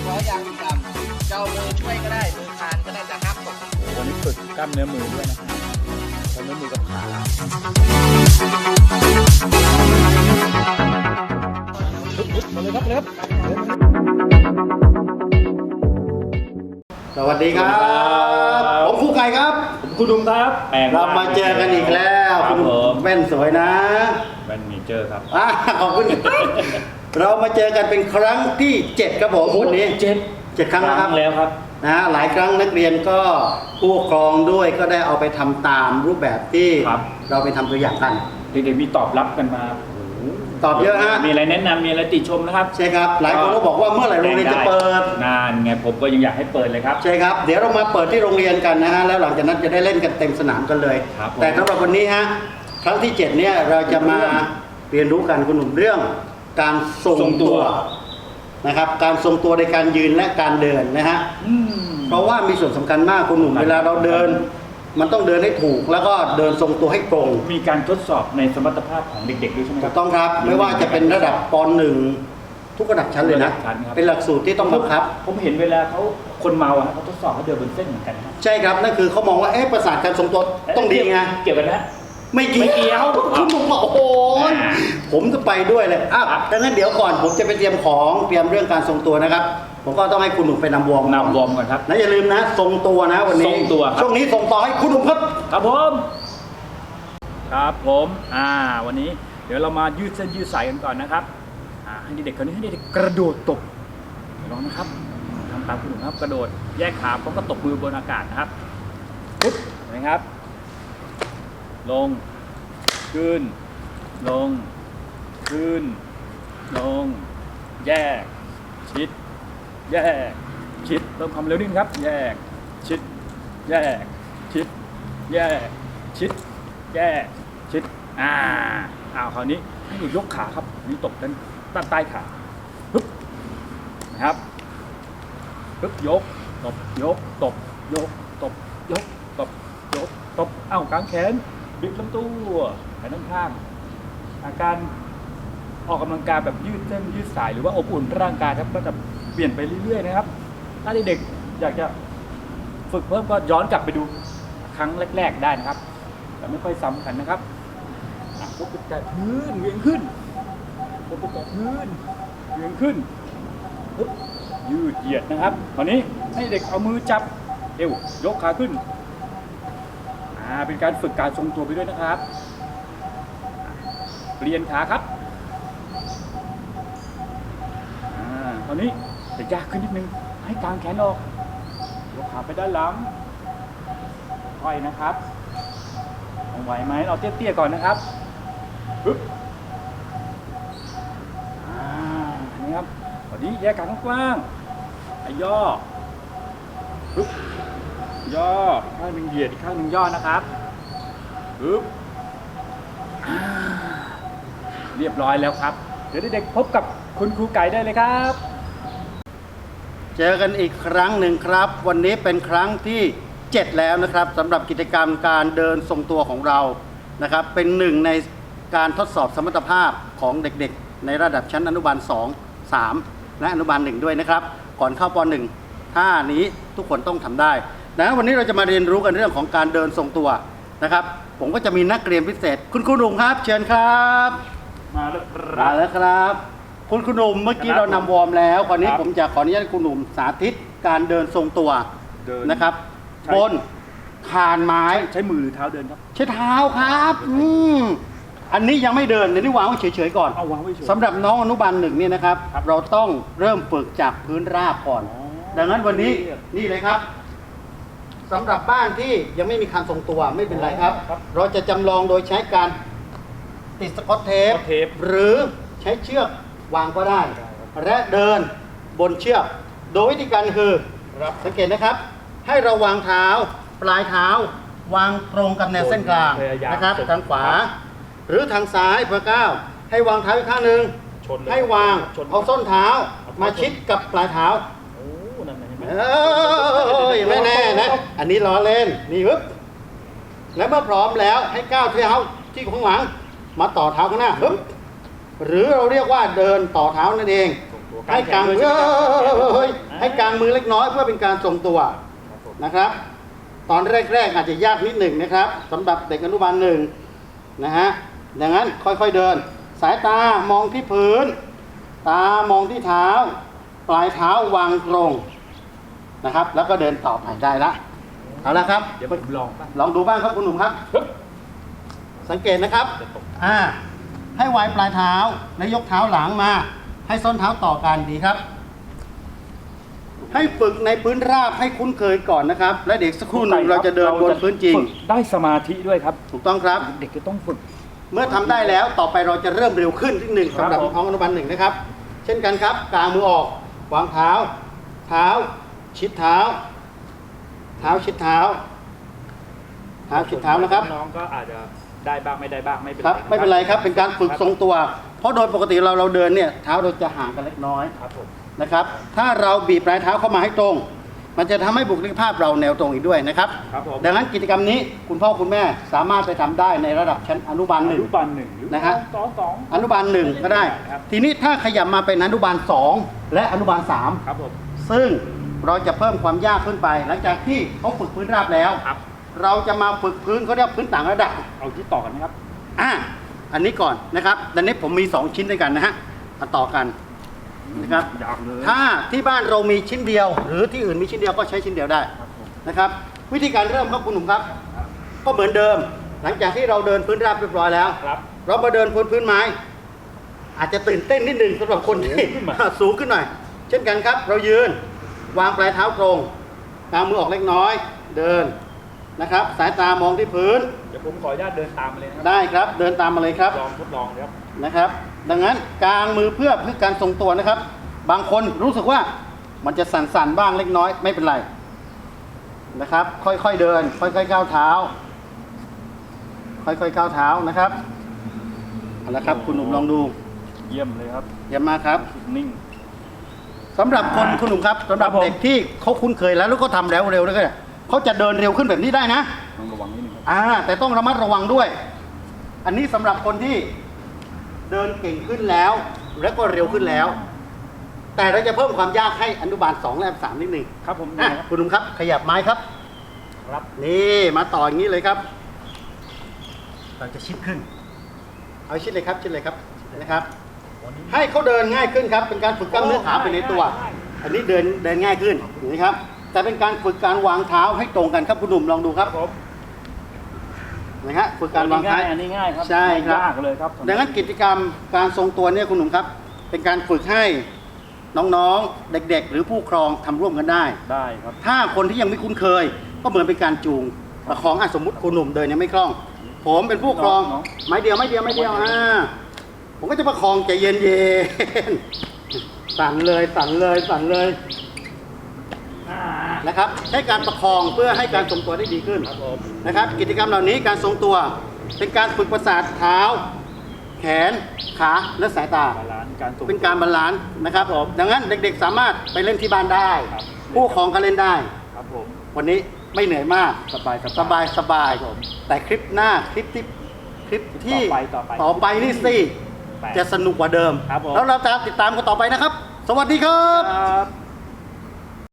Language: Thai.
ากล้อยางดำเจ้ามือช่วยก็ได้มือคานก็ได้นะครับวันนี้ฝึกกล้ามเนื้อมือด้วยนะครับกล้ามเนื้อมือกับขามาเลยครับเลยครับสวัสดีครับ ผมครูไก่ครับ ผมคุณดุมครับแปลงเรามาเจอกันอีกแล้วครับคุณผมแว่นสวยนะ แว่นเมเจอร์ครับ อ่าขอบคุณครับ เรามาเจอกันเป็นครั้งที่เจ็ดครับผมวันนี้เจ็ดเจ็ดครั้งแล้วครับแล้วครับนะฮะหลายครั้งนักเรียนก็ผู้ปกครองด้วยก็ได้เอาไปทำตามรูปแบบที่ครับเราไปทำตัวอย่างกันเด็กๆมีตอบรับกันมาโโหตอบเยอะฮะมีอะไรแนะนำมีอะไรติชมนะครับใช่ครับ หลายคนก็บอกว่าเมื่อไหร่โรงเรียนจะเปิดนานไงผมก็ยังอยากให้เปิดเลยครับใช่ครับเดี๋ยวเรามาเปิดที่โรงเรียนกันนะฮะแล้วหลังจากนั้นจะได้เล่นกันเต็มสนามกันเลยครับผมแต่สำหรับวันนี้ฮะครั้งที่ 7 เนี่ยเราจะมาเรียนรู้กันคุณหนุ่มเรื่อง การทรงทรงตัตัวว นะครับ การทรงตัวในการยืนและการเดินนะฮะ อืม เพราะว่ามีส่วนสำคัญมากคุณหนุ่มครับเวลาเราเดิน มันต้องเดินให้ถูก แล้วก็เดินทรงตัวให้ตรง มีการทดสอบในสมรรถภาพของเด็กๆด้วยใช่ไหมคถูรับกต้องครับ ไม่ว่าจะเป็นระดับป .1 ทุกระดับชั้นเลยนะ ทุกระดับชั้นครับ เป็นหลักสูตรที่ต้องบังคับ ผมเห็นเวลาเขาคนเมาอะเขาทดสอบเขาเดินบนเส้นเหมือนกันนะครับใช่ครับ นั่นคือเขามองว่า เอ๊ะประสาทการทรงตัวต้องดีไง เกี่ยวกันนะ ไม่เกี่ยวไม่เกี่ยวคุณหนุ่มบอกโอ้โหอ่าผมจะไปด้วยเลยอ้าวครับดังนั้นเดี๋ยวก่อนผมจะไปเตรียมของเตรียมเรื่องการทรงตัวนะครับ ผมก็ต้องให้คุณหนุ่มไปนำวอร์มนำวอร์มก่อนครับนะอย่าลืมนะทรงตัวนะวันนี้ทรงตัวครับช่วงนี้ส่งต่อให้คุณหนุ่มครับครับผมครับผมอ่าวันนี้ เดี๋ยวเรามายืดเส้นยืดสายกันก่อนนะครับอ่าให้เด็กๆคนนี้ให้เด็กๆกระโดดตบเดี๋ยวลองนะครับทำตามคุณหนุ่มครับกระโดดแยกขาพร้อมกับตบมือบนอากาศนะครับปุ๊บเห็นไหมครับ ลง ขึ้น ลง ขึ้น ลง แยก ชิด แยก ชิดเพิ่มความเร็วนิดนึงครับ แยก ชิด แยก ชิด แยก ชิด แยก ชิด อ่าอ้าวคราวนี้ให้ยกขาครับ นี่ตบด้านด้านใต้ขาปึ๊บนะครับปึ๊บยก ตบ ยก ตบ ยก ตบ ยก ตบ ยก ตบ เอ้ากางแขน บิดลำตัวแขนด้านข้างอาการออกกำลังกายแบบยืดเส้นยืดสายหรือว่าอบอุ่นร่างกายครับก็จะเปลี่ยนไปเรื่อยๆนะครับ ถ้าเด็กๆอยากจะฝึกเพิ่มก็ย้อนกลับไปดูครั้งแรก ๆได้นะครับ แต่ไม่ค่อยซ้ำกันนะครับอะพวกกระแตพื้นเวียงขึ้นพวกกระแตพื้นเวียงขึ้นปึ๊บยืดเหยียดนะครับคราวนี้ให้เด็กเอามือจับเอวยกขาขึ้น เป็นการฝึกการทรงตัวไปด้วยนะครับเปลี่ยนขาครับอ่าคราวนี้จะยากขึ้นนิดนึง ให้กางแขนออกยกขาไปด้านหลังค่อยนะครับเอาไหวไหมเราเตี้ยๆก่อนนะครับปึ๊บอ่านี่ครับตอนนี้แยกขากว้างย่อปึ๊บ ย่อข้างหนึ่งเหยียดอีกข้างหนึ่งย่อนะครับปึ๊บเรียบร้อยแล้วครับ เดี๋ยวเด็กๆพบกับคุณครูไก่ได้เลยครับ เจอกันอีกครั้งหนึ่งครับ วันนี้เป็นครั้งที่7แล้วนะครับสำหรับกิจกรรมการเดินทรงตัวของเรานะครับ เป็นหนึ่งในการทดสอบสมรรถภาพของเด็กๆ ในระดับชั้นอนุบาล 2 3 และอนุบาล 1 ด้วยนะครับ ก่อนเข้าป .1 ท่านี้ทุกคนต้องทำได้ นะวันนี้เราจะมาเรียนรู้กันเรื่องของการเดินทรงตัวนะครับ ผมก็จะมีนักเรียนพิเศษ คุณครูหนุ่มครับ เชิญครับมาแล้วครัมาบ แล้วครับ คุณคุณหนุ่มเมื่อกี้ครับเรานำวอร์มแล้วคราวนี้ครับ ผมจะขออนุญาตคุณหนุ่มสาธิตการเดินทรงตัวเดิน นะครับใช่ บนคานไม้ ใช้มือหรือเท้าเดินครับ ใช้เท้าครับ อืมอันนี้ยังไม่เดินเดี๋ยวนี้วางไว้เฉยๆก่อนเอาวางไว้เฉย สำหรับน้องอนุบาลหนึ่งเนี่ยนะครับ ครับเราต้องเริ่มฝึกจากพื้นราบก่อน อ๋อดังนั้นวันนี้เรียบ นี่เลยครับ สำหรับบ้านที่ยังไม่มีคานทรงตัวไม่เป็นไรครับ ครับเราจะจำลองโดยใช้การติดสกอตเทปสกอตเทปหรือใช้เชือกวางก็ได้และเดินบนเชือก โดยวิธีการคือสังเกตนะครับ ให้เราวางเท้าปลายเท้า วางตรงกับแนวเส้นกลางพยายามนะครับจะทางขวาหรือทางซ้ายเพื่อก้าวให้วางเท้าอีกข้างหนึ่งชนเลยให้วางชนเอาส้นเท้าเอามาชิดกับปลายเท้าโอ้นั่นไง เห็นไหมเอ้ยไม่แน่นะ อันนี้ล้อเล่น นี่ปึ๊บแล้วเมื่อพร้อมแล้วให้ก้าวเท้าที่ข้างหลัง มาต่อเท้าข้างหน้าฮึบหรือเราเรียกว่าเดินต่อเท้านั่นเอง ให้กางมือเฮ้ยให้กางมือเล็กน้อยเพื่อเป็นการทรงตัวครับผมนะครับ ตอนแรกๆอาจจะยากนิดหนึ่งนะครับสำหรับเด็กอนุบาลหนึ่งนะฮะดังนั้นค่อยๆเดิน สายตามองที่พื้น ตามองที่เท้า ปลายเท้าวางตรง นะครับ แล้วก็เดินต่อไปได้ละเอาละครับเดี๋ยวผมลองบ้างลองดูบ้างครับคุณหนุ่มครับฮึบสังเกตนะครับจะตกอ่าให้ไว้ปลายเท้าและยกเท้าหลังมา ให้ส้นเท้าต่อกันดีครับ ให้ฝึกในพื้นราบให้คุ้นเคยก่อนนะครับ และเด็กสักครู่หนึ่งเราจะเดินบนพื้นจริงฝึกได้สมาธิด้วยครับ ถูกต้องครับ เด็กจะต้องฝึก เมื่อทำได้แล้วต่อไปเราจะเริ่มเร็วขึ้นที่หนึ่งครับสำหรับผมน้องอนุบาลหนึ่งนะครับ เช่นกันครับกางมือออกวางเท้า เท้า ชิดเท้า เท้าชิดเท้า เท้าชิดเท้านะครับ น้องก็อาจจะได้บ้างไม่ได้บ้างไม่เป็นครับะไม่เป็นไรครับ เป็นการฝึกทรงตัว เพราะโดยปกติเราเราเดินเนี่ยเท้าเราจะห่างกันเล็กน้อยครับผมนะครับ ถ้าเราบีบปลายเท้าเข้ามาให้ตรง มันจะทำให้บุคลิกภาพเราแนวตรงอีกด้วยนะครับ ครับผมดังนั้นกิจกรรมนี้คุณพ่อคุณแม่สามารถไปทำได้ในระดับชั้นอนุบาลหอนึ่ง นุบาลหนึ่งหรือนะฮะ สองสอง อนุบาลหนึ่งก็ได้ ครับ ทีนี้ถ้าขยับมาเป็นอนุบาลสองและอนุบาลสาม ครับผมซึ่ง เราจะเพิ่มความยากขึ้นไป หลังจากที่เขาฝึกพื้นราบแล้ว ครับ เราจะมาฝึกพื้นเขาเรียกพื้นต่างระดับ เอาที่ต่อกันนะครับ อะอันนี้ก่อนนะครับดังนี้ผมมี 2 ชิ้นด้วยกันนะฮะมาต่อกันนะครับอยากเลยถ้าที่บ้านเรามีชิ้นเดียว หรือที่อื่นมีชิ้นเดียวก็ใช้ชิ้นเดียวได้ครับผมนะครับ วิธีการเริ่มครับคุณหนุ่มครับ ก็เหมือนเดิม หลังจากที่เราเดินพื้นราบเรียบร้อยแล้ว ครับ เรามาเดินบนพื้นไม้ อาจจะตื่นเต้นนิดหนึ่งสำหรับคนที่สูงขึ้นมาสูงขึ้นหน่อย เช่นกันครับ เรายืน วางปลายเท้าตรงกางมือออกเล็กน้อย เดินนะครับ สายตามองที่พื้น เดี๋ยวผมขออนุญาตเดินตามมาเลยนะครับได้ครับ เดินตามมาเลยครับลองทดลองครับนะครับ ดังนั้นกางมือเพื่อเพื่อการทรงตัวนะครับ บางคนรู้สึกว่ามันจะสั่นๆบ้างเล็กน้อยไม่เป็นไรนะครับ ค่อยๆเดิน ค่อยๆก้าวเท้า ค่อยๆก้าวเท้านะครับเอาละครับ คุณหนุ่มลองดู เยี่ยมเลยครับ เยี่ยมมากครับ นิ่ง สำหรับคนคุณหนุ่มครับสำหรับครับผม เด็กที่เขาคุ้นเคยแล้วแล้วก็ทำแล้วเร็วแล้วก็เนี่ยเขาจะเดินเร็วขึ้นแบบนี้ได้นะต้องระวังนิดนึงครับอ่าแต่ต้องระมัดระวังด้วย อันนี้สำหรับคนที่เดินเก่งขึ้นแล้ว แล้วก็เร็วขึ้นแล้ว แต่เราจะเพิ่มความยากให้อนุบาล2และสามนิดหนึ่ง ครับผมอะนะครับคุณหนุ่มครับขยับไม้ครับ ครับนี่มาต่ออย่างนี้เลยครับ เราจะชิดขึ้น เอาชิดเลยครับชิดเลยครับนะครับ ให้เขาเดินง่ายขึ้นครับ เป็นการฝึกกล้ามเนื้อขาไปในตัว อันนี้เดินเดินง่ายขึ้นนะครับ แต่เป็นการฝึกการวางเท้าให้ตรงกันครับคุณหนุ่มลองดูครับผมนะฮะฝึกการวางเท้าอันนี้ง่ายครับใช่ครับไม่ยากเลยครับดังนั้นกิจกรรมการทรงตัวเนี่ยคุณหนุ่มครับ เป็นการฝึกให้น้องๆ เด็ก ๆ หรือผู้ครองทำร่วมกันได้ได้ครับ ถ้าคนที่ยังไม่คุ้นเคย ก็เหมือนเป็นการจูงประคองอะสมมติคุณหนุ่มเดินยังไม่คล่อง ผมเป็นผู้ครองน้องไม้เดียวไม้เดียวไม้เดียวอ่า ผมก็จะประคองใจเย็นๆ สั่นเลยสั่นเลยสั่นเลยนะครับใช้การประคองเพื่อให้การทรงตัวได้ดีขึ้นครับผมนะครับ กิจกรรมเหล่านี้การทรงตัว เป็นการฝึกประสาทเท้า แขนขาและสายตาบาลานซ์การตรงเป็นการบาลานซ์นะครับผมดังนั้นเด็กๆ สามารถไปเล่นที่บ้านได้ครับผู้ปกครองก็เล่นได้ครับผมวันนี้ไม่เหนื่อยมากสบายสบายสบายครับผมแต่คลิปหน้าคลิปที่คลิปที่ต่อไปต่อไปต่อไปนี่สิแปลก จะสนุกกว่าเดิม ครับผม แล้วเราจะติดตามกันต่อไปนะครับ สวัสดีครับ ครับ